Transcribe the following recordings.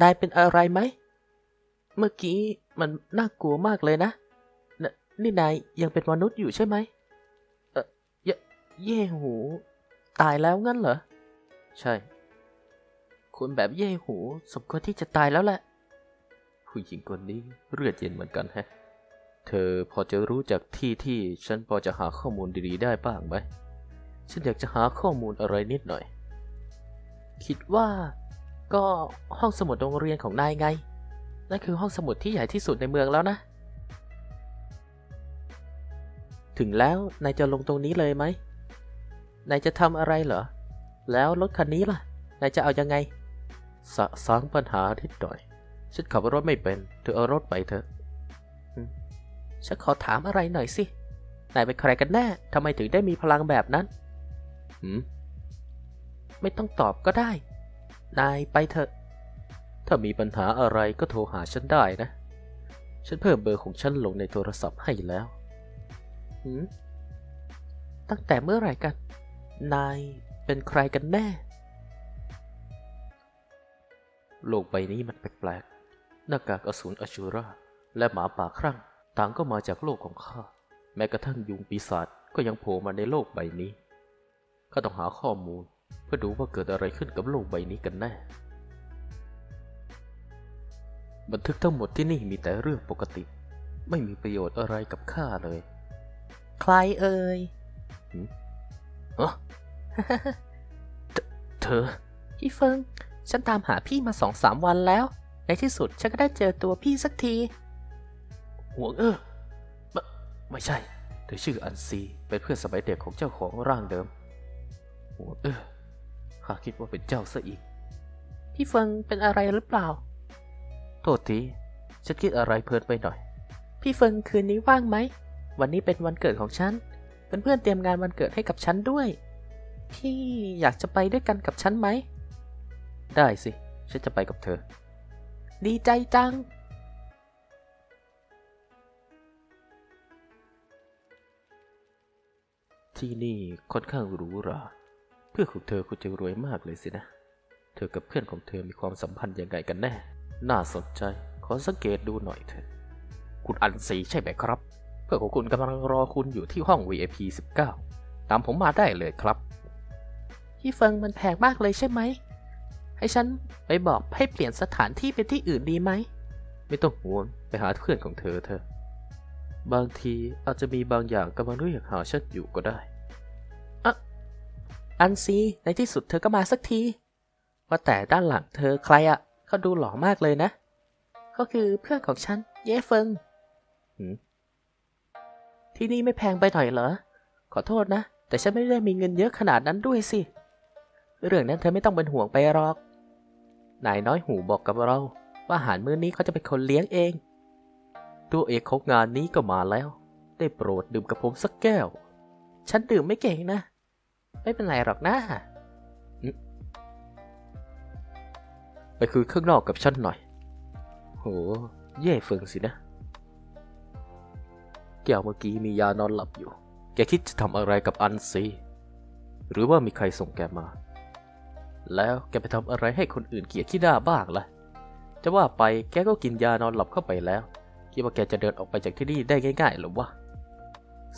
นายเป็นอะไรไหม เมื่อกี้มันน่ากลัวมากเลยนะนนี่นายยังเป็นมนุษย์อยู่ใช่ไหม เออเยเย่หู ตายแล้วงั้นเหรอ ใช่คุณแบบเย่หูสมควรที่จะตายแล้วแหละ ผู้หญิงคนนี้เลือดเย็นเหมือนกันแฮะ เธอพอจะรู้จักที่ที่ฉันพอจะหาข้อมูลดีๆได้บ้างไหม ฉันอยากจะหาข้อมูลอะไรนิดหน่อย คิดว่า ก็ห้องสมุดโรงเรียนของนายไง นั่นคือห้องสมุดที่ใหญ่ที่สุดในเมืองแล้วนะ ถึงแล้วนายจะลงตรงนี้เลยไหม นายจะทำอะไรเหรอ แล้วรถคันนี้ล่ะ นายจะเอายังไง สะสางปัญหาทิดหน่อย ฉันขับรถไม่เป็น เธอเอารถไปเถอะ ฉันขอถามอะไรหน่อยสิ นายเป็นใครกันแน่ ทำไมถึงได้มีพลังแบบนั้น หืม ไม่ต้องตอบก็ได้ นายไปเถอะ ถ้ามีปัญหาอะไรก็โทรหาฉันได้นะ ฉันเพิ่มเบอร์ของฉันลงในโทรศัพท์ให้แล้วหืมตั้งแต่เมื่อไหร่กัน นายเป็นใครกันแน่ โลกใบนี้มันแปลกๆ หน้ากากอสูรอชูราและหมาป่าครั่งต่างก็มาจากโลกของข้า แม้กระทั่งยุงปีศาจก็ยังโผล่มาในโลกใบนี้ ข้าต้องหาข้อมูล เพื่อดูว่าเกิดอะไรขึ้นกับโลกใบนี้กันแน่ บันทึกทั้งหมดที่นี่มีแต่เรื่องปกติ ไม่มีประโยชน์อะไรกับข้าเลย ใครเอ่ยอ๋อเธอ พี่เฟิง ฉันตามหาพี่มาสองสามวันแล้ว ในที่สุดฉันก็ได้เจอตัวพี่สักที ห่วงเออไม่ไม่ใช่ เธอชื่ออันซี เป็นเพื่อนสมัยเด็กของเจ้าของร่างเดิม ห่วงเออ ข้าคิดว่าเป็นเจ้าซะอีก พี่เฟิงเป็นอะไรหรือเปล่า โทษที ฉันคิดอะไรเพลินไปหน่อย พี่เฟิงคืนนี้ว่างไหม วันนี้เป็นวันเกิดของฉันเป็นเพื่อนเตรียมงานวันเกิดให้กับฉันด้วย พี่อยากจะไปด้วยกันกับฉันไหม ได้สิ ฉันจะไปกับเธอ ดีใจจังที่นี่ค่อนข้างหรูหราเพื่อนของเธอคงจะรวยมากเลยสินะ เธอกับเพื่อนของเธอมีความสัมพันธ์ยังไงกันแน่ น่าสนใจ ขอสังเกตดูหน่อยเถอะ คุณอันซีใช่ไหมครับ เพื่อนของคุณกำลังรอคุณอยู่ที่ห้อง VIP 19 ตามผมมาได้เลยครับพี่เฟิงมันแพงมากเลยใช่ไหม ให้ฉันไปบอกให้เปลี่ยนสถานที่เป็นที่อื่นดีไหม ไม่ต้องห่วง ไปหาเพื่อนของเธอเถอะ บางทีอาจจะมีบางอย่างกำลังเรียกหาฉันอยู่ก็ได้ อันซีในที่สุดเธอก็มาสักที ว่าแต่ด้านหลังเธอใครอะเขาดูหล่อมากเลยนะเขาคือเพื่อนของฉัน เย่เฟิงที่นี่ไม่แพงไปหน่อยเหรอ ขอโทษนะ แต่ฉันไม่ได้มีเงินเยอะขนาดนั้นด้วยสิ เรื่องนั้นเธอไม่ต้องเป็นห่วงไปหรอก นายน้อยหูบอกกับเรา ว่าอาหารมื้อนี้เขาจะเป็นคนเลี้ยงเอง ตัวเอกของงานนี้ก็มาแล้ว ได้โปรดดื่มกับผมสักแก้ว ฉันดื่มไม่เก่งนะ ไม่เป็นไรหรอกนะไปคุยข้างนอกกับฉันหน่อย โห เย่เฟิงสินะ แก้วเมื่อกี้มียานอนหลับอยู่ แกคิดจะทำอะไรกับอันซี หรือว่ามีใครส่งแกมา แล้วแกไปทำอะไรให้คนอื่นเกลียดขี้หน้าบ้างล่ะ จะว่าไปแกก็กินยานอนหลับเข้าไปแล้ว คิดว่าแกจะเดินออกไปจากที่นี่ได้ง่ายๆหรือวะ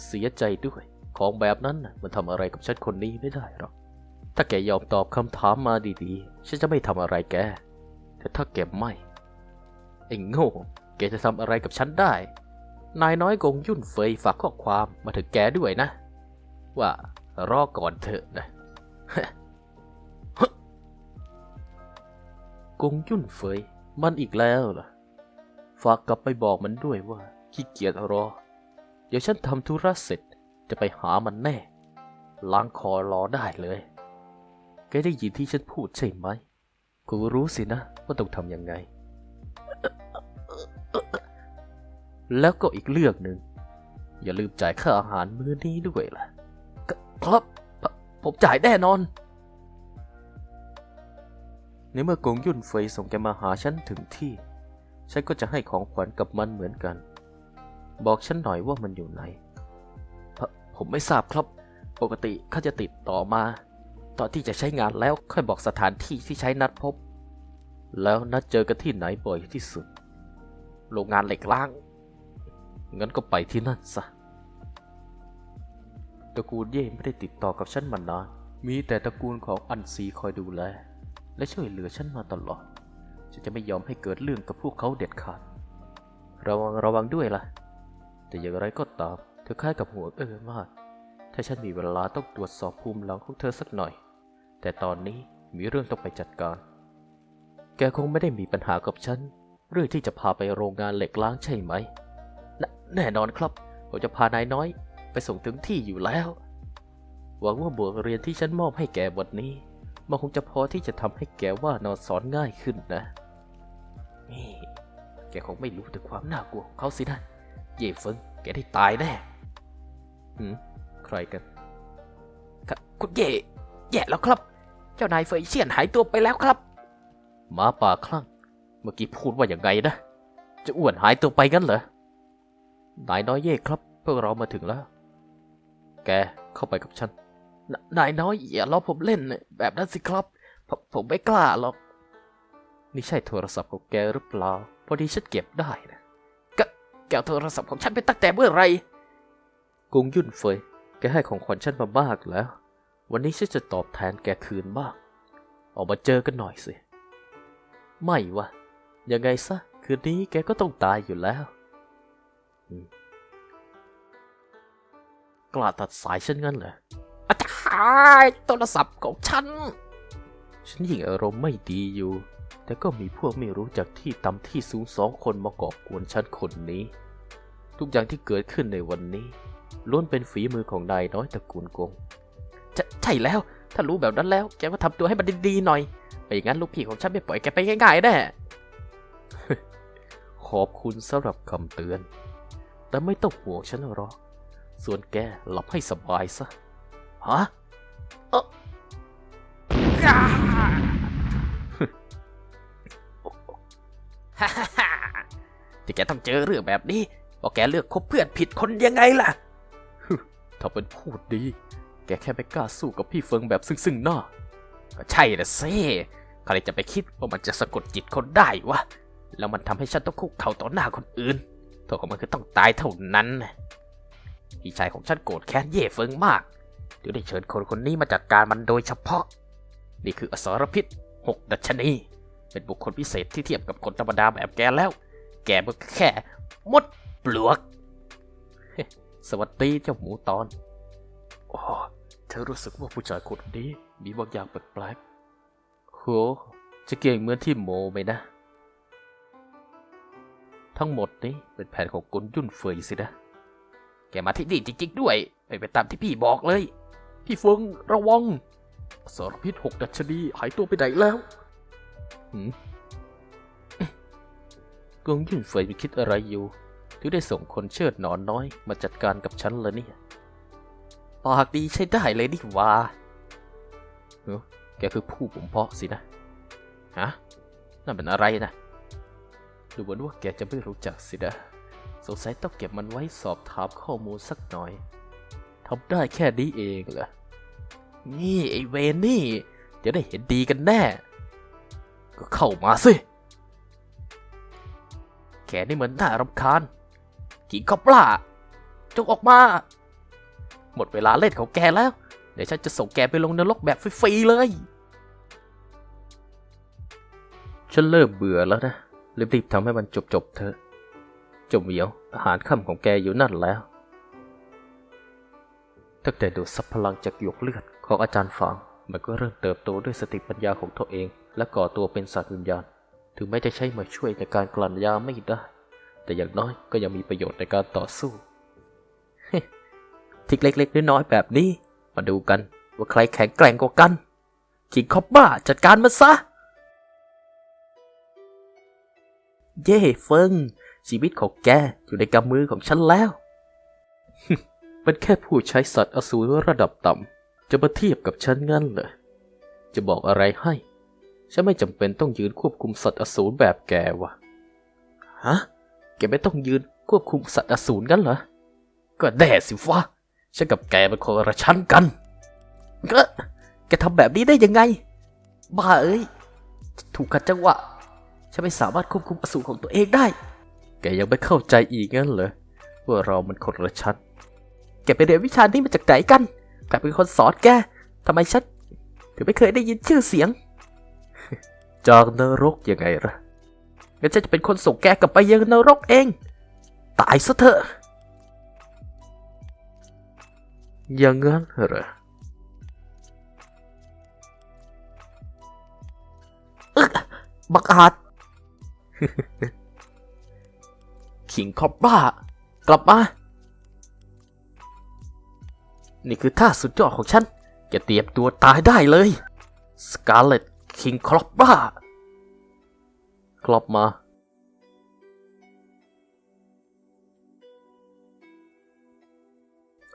เสียใจด้วย ของแบบนั้นมันทำอะไรกับฉันคนนี้ไม่ได้หรอก ถ้าแกยอมตอบคำถามมาดีๆ ฉันจะไม่ทำอะไรแก แต่ถ้าแกไม่ไอ้โง่ แกจะทำอะไรกับฉันได้ นายน้อยกงยุ่นเฟยฝากข้อความมาถึงแกด้วยนะ ว่ารอก่อนเถอะนะกงยุ่นเฟยมันอีกแล้วเหรอฝากกลับไปบอกมันด้วยว่าขี้เกียจรอ เดี๋ยวฉันทำธุระเสร็จ จะไปหามันแน่ ล้างคอรอได้เลย แกได้ยินที่ฉันพูดใช่ไหมกูรู้สินะว่าต้องทำยังไง แล้วก็อีกเรื่องหนึ่ง อย่าลืมจ่ายค่าอาหารมื้อนี้ด้วยล่ะ ครับผผมจ่ายแน่นอน ในเมื่อกงยุ่นเฟยส่งแกมาหาฉันถึงที่ ฉันก็จะให้ของขวัญกับมันเหมือนกัน บอกฉันหน่อยว่ามันอยู่ไหน ผมไม่ทราบครับ ปกติเขาจะติดต่อมา ตอนที่จะใช้งานแล้วค่อยบอกสถานที่ที่ใช้นัดพบ แล้วนัดเจอกันที่ไหนบ่อยที่สุด โรงงานเหล็กล้าง งั้นก็ไปที่นั่นซะตระกูลเย่ไม่ได้ติดต่อกับฉันมานาน มีแต่ตระกูลของอันซีคอยดูแล และช่วยเหลือฉันมาตลอด ฉันจะไม่ยอมให้เกิดเรื่องกับพวกเขาเด็ดขาด ระวังระวังด้วยล่ะ แต่อย่างไรก็ตาม อคล้ายกับหัวเออมาก ถ้าฉันมีเวลาต้องตรวจสอบภูมิหลังของเธอสักหน่อย แต่ตอนนี้มีเรื่องต้องไปจัดการ แกคงไม่ได้มีปัญหากับฉัน เรื่องที่จะพาไปโรงงานเหล็กล้างใช่ไหมแนแน่นอนครับ ผมจะพานายน้อย ไปส่งถึงที่อยู่แล้ว หวังว่าบทเรียนที่ฉันมอบให้แกวันนี้ มันคงจะพอที่จะทำให้แกว่านอนสอนง่ายขึ้นนะนี่แกคงไม่รู้ถึงความน่ากลัวของเขาสินะ เย่เฟิงแกได้ตายแน่ หืมใครกันครับคุณเย่แย่แล้วครับ เจ้านายเฟยเชียนหายตัวไปแล้วครับหมาป่าคลั่ง เมื่อกี้พูดว่าอย่างไงนะ จะอ้วนหายตัวไปงั้นเหรอนายน้อยเย่ครับพวกเรามาถึงแล้ว แกเข้าไปกับฉันนนายน้อยอย่าล้อผมเล่นน่ะแบบนั้นสิครับผมผมไม่กล้าหรอก นี่ใช่โทรศัพท์ของแกหรือเปล่า พอดีฉันเก็บได้นะแกเอาโทรศัพท์ของฉันไปตั้งแต่เมื่อไหร กงยุ่นเฟย แกให้ของขวัญฉันมามากแล้ว วันนี้ฉันจะตอบแทนแกคืนบ้าง ออกมาเจอกันหน่อยสิ ไม่วะ ยังไงซะ คืนนี้แกก็ต้องตายอยู่แล้วกล้าตัดสายฉันงั้นเหรออาจารย์โทรศัพท์ของฉัน ฉันยิ่งอารมณ์ไม่ดีอยู่ แต่ก็มีพวกไม่รู้จักที่ต่ำที่สูงสองคนมาก่อกวนฉันคนนี้ ทุกอย่างที่เกิดขึ้นในวันนี้ ล้วนเป็นฝีมือของนายน้อยตระกูลกงใช่แล้ว ถ้ารู้แบบนั้นแล้ว แกก็ทำตัวให้มันดีๆหน่อยไม่อย่างนั้นลูกพี่ของฉันไม่ปล่อยแกไปง่ายๆแน่ขอบคุณสำหรับคำเตือน แต่ไม่ต้องห่วงฉันหรอก ส่วนแกหลับให้สบายซะ ฮะฮ่าฮ่าฮ่าที่แกต้องเจอเรื่องแบบนี้เพราแกเลือกคบเพื่อนผิดคนยังไงล่ะ ถ้าเป็นพูดดี แกแค่ไม่กล้าสู้กับพี่เฟิงแบบซึ่งๆหน้าก็ใช่ละสิใครจะไปคิดว่ามันจะสะกดจิตคนได้วะ แล้วมันทำให้ฉันต้องคุกเข่าต่อหน้าคนอื่นโทษของมันคือต้องตายเท่านั้นนะพี่ชายของฉันโกรธแค้นเย่เฟิงมากจึงได้เชิญคนคนนี้มาจัดการมันโดยเฉพาะ นี่คืออสรพิษหกดัชนี เป็นบุคคลพิเศษที่เทียบกับคนธรรมดาแบบแกแล้ว แกมันแค่มดปลวก สวัสดีเจ้าหมูตอนโอ้เธอรู้สึกว่าผู้ชายคนนี้มีบางอย่างแปลกๆโหจะเก่งเหมือนที่โมไหมนะ ทั้งหมดนี้เป็นแผนของกลยุ่นเฟยสินะ แกมาที่นี่จริงๆด้วย ไปไปตามที่พี่บอกเลย พี่เฟิงระวัง สารพิษหกดัชนีหายตัวไปไหนแล้วหืมกงยุ่นเฟยไปคิดอะไรอยู่ ถึงได้ส่งคนเชิดหนอนน้อยมาจัดการกับฉันเละเนี่ย ปากดีใช้ได้เลยนี่วาเอ้อแกคือผู้ผมเพาะสินะ ฮะ นั่นเป็นอะไรนะ ดูเหมือนว่าแกจะไม่รู้จักสินะ สงสัยต้องเก็บมันไว้สอบถามข้อมูลสักหน่อย ทำได้แค่นี้เองเหรอ นี่ไอเวนนี่ จะได้เห็นดีกันแน่ ก็เข้ามาสิ แกนี่เหมือนน่ารำคาญ กิงคอปลาจงออกมา หมดเวลาเล่นของแกแล้ว เดี๋ยวฉันจะส่งแกไปลงนรกแบบฟรีๆเลย ฉันเริ่มเบื่อแล้วนะรีบๆทำให้มันจบๆเถอะจาเหียวอาหารค่ำของแกอยู่นั่นแล้วตั้งแต่ดูดซับพลังจากหยกเลือดของอาจารย์ฝางมันก็เริ่มเติบโตด้วยสติปัญญาของตัวเอง และก่อตัวเป็นสัตว์วิญญาณ ถึงแม้จะใช้มาช่วยในการกลั่นยาไม่ได้ แต่อย่างน้อยก็ยังมีประโยชน์ในการต่อสู้ทิกเล็กๆน้อยๆแบบนี้ มาดูกันว่าใครแข็งแกร่งกว่ากันคิงคอปบ้าจัดการมันซะ เย่เฟิง ชีวิตของแกอยู่ในกำมือของฉันแล้วเป็นแค่ผู้ใช้สัตว์อสูรระดับต่ำจะมาเทียบกับฉันงั้นเหรอจะบอกอะไรให้ ฉันไม่จำเป็นต้องยืนควบคุมสัตว์อสูรแบบแกวะฮะ แกไม่ต้องยืนควบคุมสัตว์อสูรกันเหรอ ก็แด่สิวะฉันกับแกเป็นคนละชั้นกัน ก็แกทำแบบนี้ได้ยังไง บ้าเอ้ย ถูกขัดจังหวะ ฉันไม่สามารถควบคุมอสูรของตัวเองได้ แกยังไม่เข้าใจอีกงั้นเหรอว่าเรามันคนละชั้น แกไปเรียนวิชานี้มาจากไหนกันใครเป็นคนสอนแกทำไมฉันถึงไม่เคยได้ยินชื่อเสียง จากนรกยังไงล่ะ งั้นฉันจะเป็นคนส่งแกกลับไปยังนรกเอง ตายซะเถอะ อย่างงั้นเหรออึกบักอาจขิงคอบบ้ากลับมา นี่คือท่าสุดยอดของฉันแกเตรียมตัวตายได้เลย สกาเลตคิงคอบบ้า กลับมา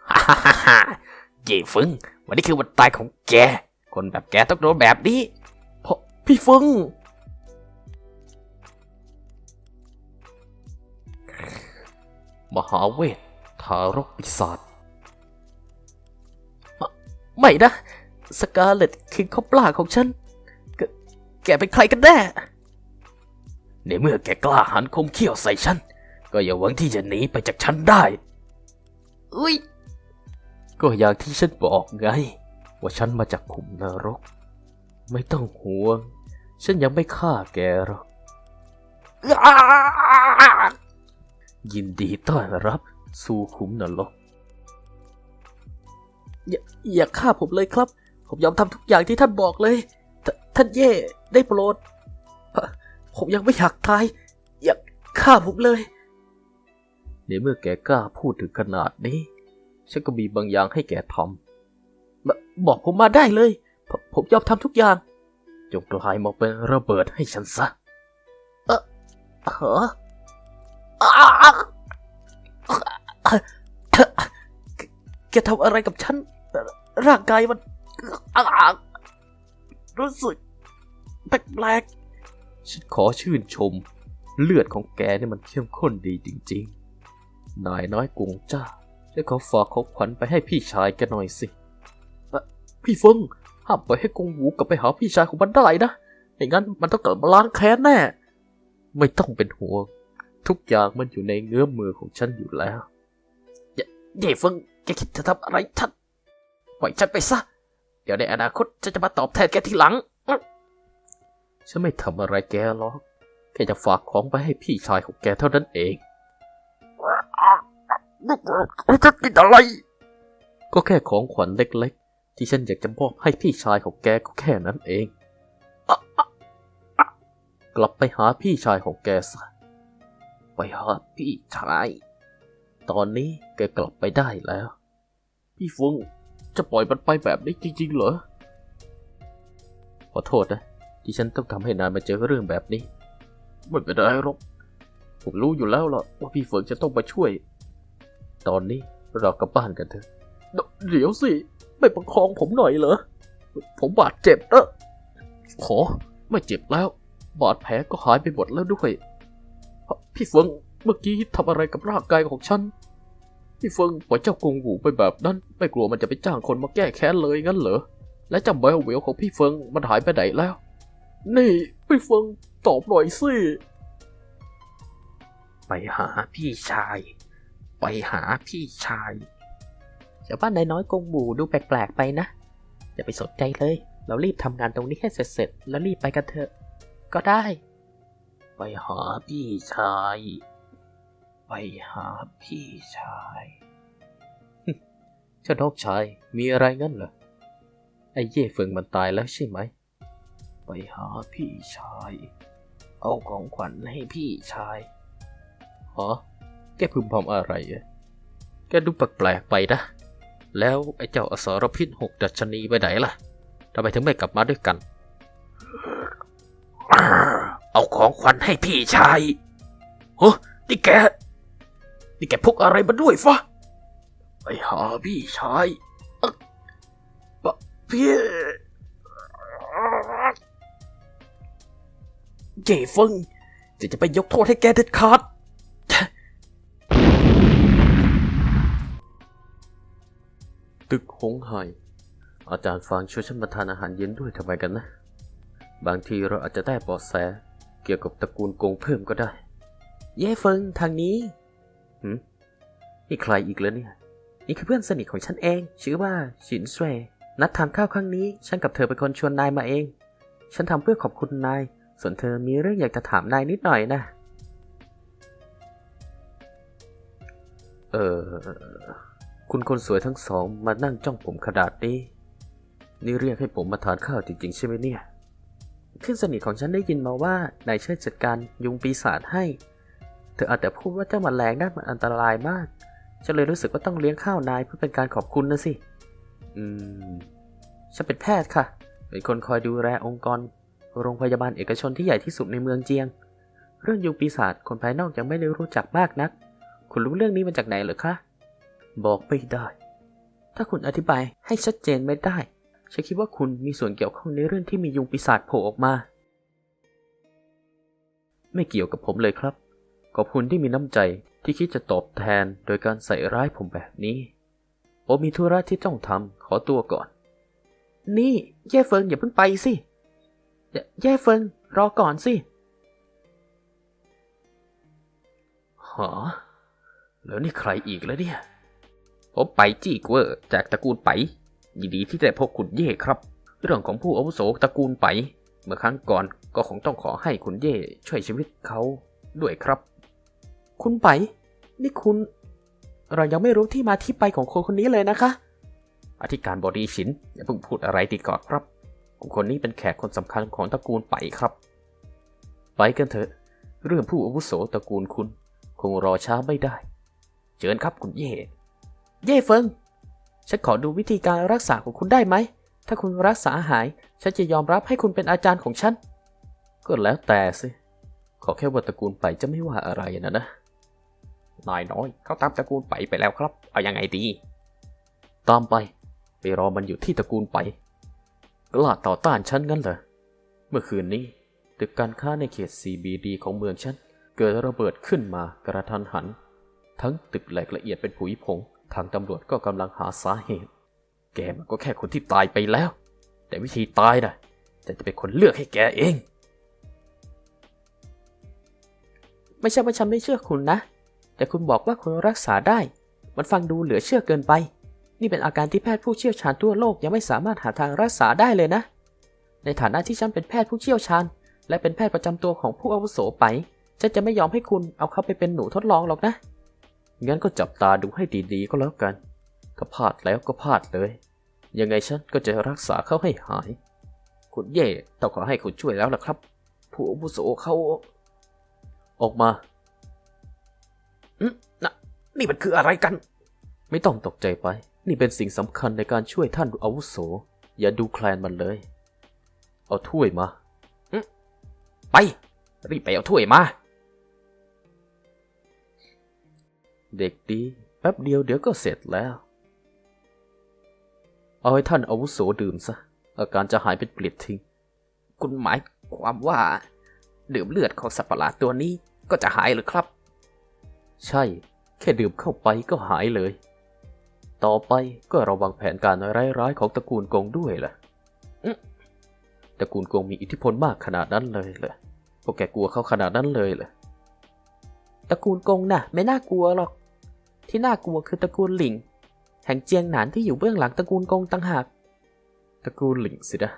ฮ่าฮ่าฮ่าเย่ฟึงวันนี้คือวันตายของแก คนแบบแกต้องโดนแบบนี้เพราะพี่ฟึงมหาเวททารกปีศาจไม่นะ สกาเลตคิงคอบบ้าของฉัน แกเป็นใครกันแน่ ในเมื่อแกกล้าหันคมเขี้ยวใส่ฉัน ก็อย่าหวังที่จะหนีไปจากฉันได้ อุ้ย ก็อย่างที่ฉันบอกไง ว่าฉันมาจากขุมนรก ไม่ต้องห่วง ฉันยังไม่ฆ่าแกหรอก ยินดีต้อนรับ สู่ขุมนรก อย่าอย่าฆ่าผมเลยครับ ผมยอมทำทุกอย่างที่ท่านบอกเลยทท่านเย่ได้โปรดเอ่อ ผมยังไม่อยากตาย อย่าฆ่าผมเลย ในเมื่อแกกล้าพูดถึงขนาดนี้ ฉันก็มีบางอย่างให้แกทำบบอกผมมาได้เลย ผมผมยอมทำทุกอย่าง จงกลายมาเป็นระเบิดให้ฉันซะ เออเหรออ้าวแกแกทำอะไรกับฉัน ร่างกายมันอ้าวรู้สึกแปลกๆ ฉันขอชื่นชม เลือดของแกนี่มันเข้มข้นดีจริงๆ นายน้อยกุงจ้าฉันขอฝากของขวัญไปให้พี่ชายแกหน่อยสิพี่เฟิงห้ามปล่อยให้กงหูกลับไปหาพี่ชายของมันได้นะไม่งั้นมันต้องกลับมาล้างแค้นแน่ ไม่ต้องเป็นห่วง ทุกอย่างมันอยู่ในเงื้อมมือของฉันอยู่แล้วเย่เฟิงแกคิดจะทำอะไรฉันปล่อยฉันไปซะ เดี๋ยวในอนาคตฉันจะมาตอบแทนแกทีหลัง ฉันไม่ทำอะไรแกหรอก แค่จะฝากของไปให้พี่ชายของแกเท่านั้นเองจะกินอะไร ก็แค่ของขวัญเล็กๆ ที่ฉันอยากจะมอบให้พี่ชายของแกก็แค่นั้นเองอะอะอะกลับไปหาพี่ชายของแกซะ ไปหาพี่ชาย ตอนนี้แกกลับไปได้แล้ว พี่ฟงจะปล่อยมันไปแบบนี้จริงๆเหรอ ขอโทษนะ ที่ฉันต้องทำให้นายมาเจอเรื่องแบบนี้ ไม่เป็นไรหรอกผมรู้อยู่แล้วล่ะว่าพี่เฟิงจะต้องมาช่วย ตอนนี้เรากลับบ้านกันเถอะ เดี๋ยวสิ ไม่ประคองผมหน่อยเหรอ ผมบาดเจ็บนะขอไม่เจ็บแล้ว บาดแผลก็หายไปหมดแล้วด้วย พี่เฟิงเมื่อกี้ทำอะไรกับร่างกายของฉัน พี่เฟิงปล่อยเจ้ากงหูไปแบบนั้นไม่กลัวมันจะไปจ้างคนมาแก้แค้นเลยงั้นเหรอ และเจ้าแววเหววของพี่เฟิงมันหายไปไหนแล้ว นี่พี่เฟิงตอบหน่อยสิ ไปหาพี่ชาย ไปหาพี่ชายชาวบ้านนายน้อยกงหมูดูแปลกๆไปนะ อย่าไปสนใจเลย เรารีบทำงานตรงนี้ให้เสร็จๆ แล้วรีบไปกันเถอะ ก็ได้ ไปหาพี่ชาย ไปหาพี่ชายเจ้าน้องชาย มีอะไรงั้นเหรอ ไอ้เย่เฟิงมันตายแล้วใช่ไหม ไปหาพี่ชาย เอาของขวัญให้พี่ชายฮะแกพึมพำอะไรอะแกดูแปลกๆไปนะ แล้วไอ้เจ้าอสรพิษหกดัชนีไปไหนล่ะทำไมถึงไม่กลับมาด้วยกัน เอาของขวัญให้พี่ชายเฮ้นี่แก นี่แกพกอะไรมาด้วยฟะ ไปหาพี่ชายเอ๊ะบะพี่ เย่เฟิงจะจะไปยกโทษให้แกเด็ดขาดตึกหงไห่อาจารย์ฟางช่วยฉันมาทานอาหารเย็นด้วยทำไมกันนะ บางทีเราอาจจะได้เบาะแสเกี่ยวกับตระกูลกงเพิ่มก็ได้ เย่เฟิงทางนี้หืมนี่ใครอีกแล้วเนี่ย นี่คือเพื่อนสนิทของฉันเอง ชื่อว่าฉินสเวยนัดทานข้าวครั้งนี้ ฉันกับเธอเป็นคนชวนนายมาเอง ฉันทำเพื่อขอบคุณนาย ส่วนเธอมีเรื่องอยากจะถามนายนิดหน่อยนะ เออ คุณคนสวยทั้งสองมานั่งจ้องผมขนาดนี้ นี่เรียกให้ผมมาทานข้าวจริงๆ ใช่ไหมเนี่ยเพื่อนสนิทของฉันได้ยินมาว่านายช่วยจัดการยุงปีศาจให้ เธออาจจะพูดว่าเจ้าแมลงนั่นมันอันตรายมาก ฉันเลยรู้สึกว่าต้องเลี้ยงข้าวนายเพื่อเป็นการขอบคุณนะสิ อืม ฉันเป็นแพทย์ค่ะ เป็นคนคอยดูแลองค์กร โรงพยาบาลเอกชนที่ใหญ่ที่สุดในเมืองเจียง เรื่องยุงปีศาจคนภายนอกยังไม่ได้รู้จักมากนัก คุณรู้เรื่องนี้มาจากไหนเหรอคะ บอกไม่ได้ ถ้าคุณอธิบายให้ชัดเจนไม่ได้ ฉันคิดว่าคุณมีส่วนเกี่ยวข้องในเรื่องที่มียุงปีศาจโผล่ออกมา ไม่เกี่ยวกับผมเลยครับ ขอบคุณที่มีน้ำใจที่คิดจะตอบแทนโดยการใส่ร้ายผมแบบนี้ผมมีธุระที่ต้องทำขอตัวก่อน นี่แย่เฟิงอย่าเพิ่งไปสิ แยแย่เฟิงรอก่อนสิหาแล้วนี่ใครอีกแล้วเนี่ย ผมไปจี้กเวอร์จากตระกูลไป ยินดีที่ได้พบคุณเย่ครับ เรื่องของผู้อาวุโสตระกูลไป เมื่อครั้งก่อนก็คงต้องขอให้คุณเย่ช่วยชีวิตเขาด้วยครับ คุณไป นี่คุณ เรายังไม่รู้ที่มาที่ไปของคนคนนี้เลยนะคะ อธิการบดีชินอย่าเพิ่งพูดอะไรดีก่อนครับ คคลนี้เป็นแขกคนสำคัญของตระกูลไปครับ ไปกันเถอะ เรื่องผู้อาวุโสตระกูลคุณ คงรอช้าไม่ได้เชิญครับคุณเย่ เย่เฟิง ฉันขอดูวิธีการรักษาของคุณได้ไหม ถ้าคุณรักษาหาย ฉันจะยอมรับให้คุณเป็นอาจารย์ของฉัน ก็แล้วแต่สิ ขอแค่ว่าตระกูลไปจะไม่ว่าอะไรนะนะ นายน้อย เขาตามตระกูลไปไปแล้วครับ เอาอยังไงดี ตามไป ไปรอมันอยู่ที่ตระกูลไป กล้าต่อต้านฉันงั้นเหรอ เมื่อคืนนี้ตึกการค้าในเขต CBD ของเมืองฉัน เกิดระเบิดขึ้นมากระทันหัน ทั้งตึกแหลกละเอียดเป็นผุยผง ทางตำรวจก็กำลังหาสาเหตุ แกมันก็แค่คนที่ตายไปแล้ว แต่วิธีตายนะจะจะเป็นคนเลือกให้แกเอง ไม่ใช่ว่าฉันไม่เชื่อคุณนะ แต่คุณบอกว่าคุณรักษาได้ มันฟังดูเหลือเชื่อเกินไป นี่เป็นอาการที่แพทย์ผู้เชี่ยวชาญทั่วโลกยังไม่สามารถหาทางรักษาได้เลยนะ ในฐานะที่ฉันเป็นแพทย์ผู้เชี่ยวชาญ และเป็นแพทย์ประจำตัวของผู้อาวุโสไป ฉันจะไม่ยอมให้คุณเอาเขาไปเป็นหนูทดลองหรอกนะ งั้นก็จับตาดูให้ดีๆก็แล้วกัน ถ้าพลาดแล้วก็พลาดเลย ยังไงฉันก็จะรักษาเขาให้หาย คุณเย่ต้องขอให้คุณช่วยแล้วล่ะครับ ผู้อาวุโสเขาออกมาอืมนะนี่มันคืออะไรกัน ไม่ต้องตกใจไป นี่เป็นสิ่งสำคัญในการช่วยท่านอาวุโส อย่าดูแคลนมันเลย เอาถ้วยมาไป รีบไปเอาถ้วยมา เด็กดี แป๊บเดียวเดี๋ยวก็เสร็จแล้ว เอาให้ท่านอาวุโสดื่มซะ อาการจะหายเป็นเปลิดทิ้ง คุณหมายความว่า ดื่มเลือดของสัตว์ประหลาดตัวนี้ก็จะหายหรือครับ ใช่ แค่ดื่มเข้าไปก็หายเลย ต่อไปก็ระวังแผนการร้ายๆของตระกูลกงด้วยล่ะอื้อตระกูลกงมีอิทธิพลมากขนาดนั้นเลยเหรอพวกแกกลัวเขาขนาดนั้นเลยเหรอตระกูลกงน่ะ ไม่น่ากลัวหรอก ที่น่ากลัวคือตระกูลหลิง แห่งเจียงหนานที่อยู่เบื้องหลังตระกูลกงต่างหาก ตระกูลหลิงสินะ